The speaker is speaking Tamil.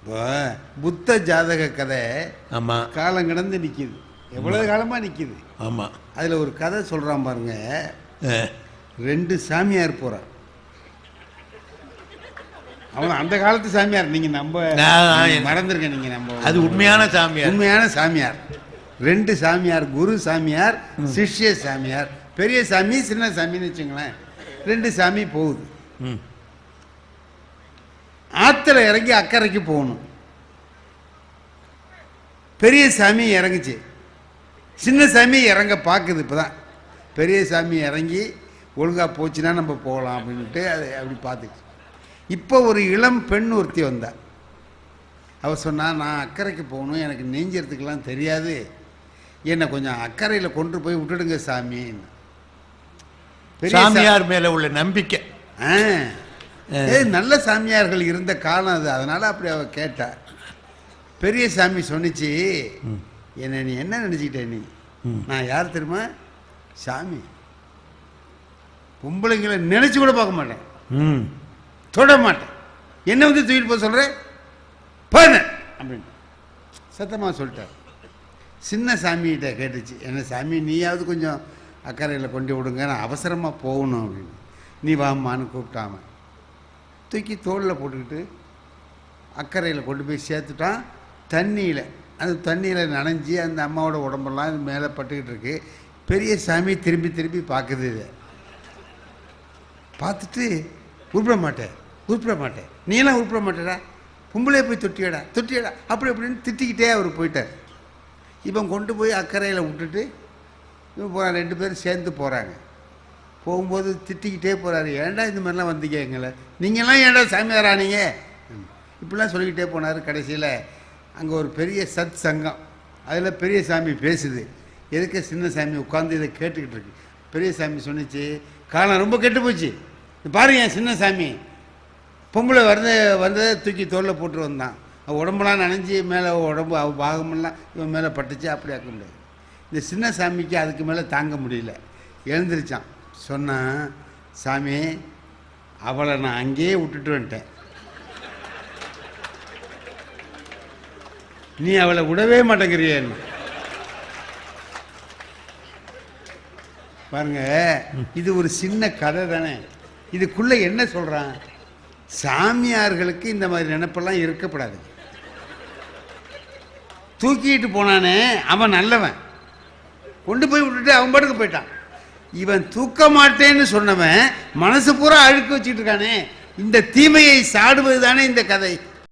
இப்போ புத்த ஜாதக கதை ஆமாம் காலம் கடந்து நிற்கிது எவ்வளவு காலமாக நிற்கிது ஆமாம் அதில் ஒரு கதை சொல்கிறான் பாருங்க. ரெண்டு சாமியார் போகிறான் அவன் அந்த காலத்து சாமியார். நீங்கள் நம்ப மறந்துருக்க நீங்கள் நம்ம அது உண்மையான சாமியார். உண்மையான சாமியார். ரெண்டு சாமியார் குரு சாமியார் சிஷ்ய சாமியார். பெரிய சாமி சின்ன சாமின்னு வச்சுங்களேன். ரெண்டு சாமி போகுது. ஆற்றுல இறங்கி அக்கறைக்கு போகணும். பெரிய சாமி இறங்குச்சு. சின்ன சாமி இறங்க பார்க்குது இப்போ தான் பெரிய சாமி இறங்கி ஒழுங்காக போச்சுன்னா நம்ம போகலாம் அப்படின்ட்டு அது அப்படி பார்த்துச்சு. இப்போ ஒரு இளம் பெண் ஒருத்தி வந்தா. அவ சொன்னா நான் அக்கறைக்கு போகணும். எனக்கு நெஞ்சறதுக்கெல்லாம் தெரியாது. என்னை கொஞ்சம் அக்கறையில் கொண்டு போய் விட்டுடுங்க சாமின்னு சாமியார் மேல உள்ள நம்பிக்கை. ஆ. ஏய், நல்ல சாமியார்கள் இருந்த காலம் அது. அதனால அப்படி அவ கேட்டா. பெரிய சாமி சொன்னிச்சு என்னை நீ என்ன நினச்சிக்கிட்ட நீ. நான் யார் தெரியுமா? சாமி. பொம்பளைங்களை நினைச்சு கூட பார்க்க மாட்டேன். ம். தொட மாட்டேன். என்ன வந்து தூக்கிட்டு போக சொல்கிறேன் போன அப்படின்னு. சத்தமாக சொல்லிட்டார் சின்ன சாமிகிட்ட கேட்டுச்சு. என்ன சாமி நீயாவது கொஞ்சம் அக்கறையில் கொண்டு விடுங்க. நான் அவசரமாக போகணும் அப்படின்னு. நீ வாம்மான்னு கூப்பிட்டாம தூக்கி தோளில் போட்டுக்கிட்டு அக்கறையில் கொண்டு போய் சேர்த்துட்டான். தண்ணியில் அந்த தண்ணியில் நனைஞ்சி அந்த அம்மாவோட உடம்பெல்லாம் இது மேலே பட்டுக்கிட்டு இருக்கு. பெரிய சாமி திரும்பி திரும்பி பார்க்குது இதை. பார்த்துட்டு உருப்பிட மாட்டேன் உருப்பிட மாட்டேன். நீலாம் உருப்பிட மாட்டேடா. கும்பலே போய் தொட்டியடா தொட்டியடா. அப்படி அப்படின்னு திட்டிக்கிட்டே அவர் போயிட்டார். இவன் கொண்டு போய் அக்கறையில் விட்டுட்டு இவன் போகிறான் ரெண்டு பேரும் சேர்ந்து போகிறாங்க போகும்போது திட்டிக்கிட்டே போகிறாரு ஏன்டா இந்த மாதிரிலாம் வந்தீங்க எங்களை? நீங்களாம் ஏன்டா சாமியாரானீங்க இப்படிலாம் சொல்லிக்கிட்டே போனார் கடைசியில். அங்கே ஒரு பெரிய சத் சங்கம். அதில் பெரிய சாமி பேசுது. எதுக்கு சின்ன சாமி உட்காந்து இதை கேட்டுக்கிட்டு இருக்கு? பெரிய சாமி சொன்னிச்சு காலம் ரொம்ப கெட்டு போச்சு. பாருங்க என் சின்ன சாமி. பொம்பளை வந்து வந்ததை தூக்கி தோளில் போட்டு வந்தான். உடம்புலாம் நனைஞ்சி மேலே உடம்பு அவ பாகமெல்லாம் இவன் மேலே பட்டுச்சு அப்படி ஆக்க முடியாது. இந்த சின்ன சாமிக்கு அதுக்கு மேலே தாங்க முடியல. எழுந்திருச்சான். சொன்னான் சாமி அவளை நான் அங்கேயே விட்டுட்டு வந்துட்டேன். நீ அவளை விடவே மாட்டேங்கிறியன்னு பாருங்க இது ஒரு சின்ன கதை தானே. இதுக்குள்ள என்ன சொல்றான்? சாமியார்களுக்கு இந்த மாதிரி நினைப்பெல்லாம் இருக்கப்படாது தூக்கிட்டு போனானே அவன் நல்லவன். கொண்டு போய் விட்டுட்டு அவன் பாட்டுக்கு போயிட்டான். இவன் தூக்க மாட்டேன்னு சொன்னவன் மனசு பூரா அழுக்கு வச்சுட்டு இருக்கானே. இந்த தீமையை சாடுவது தானே இந்த கதை.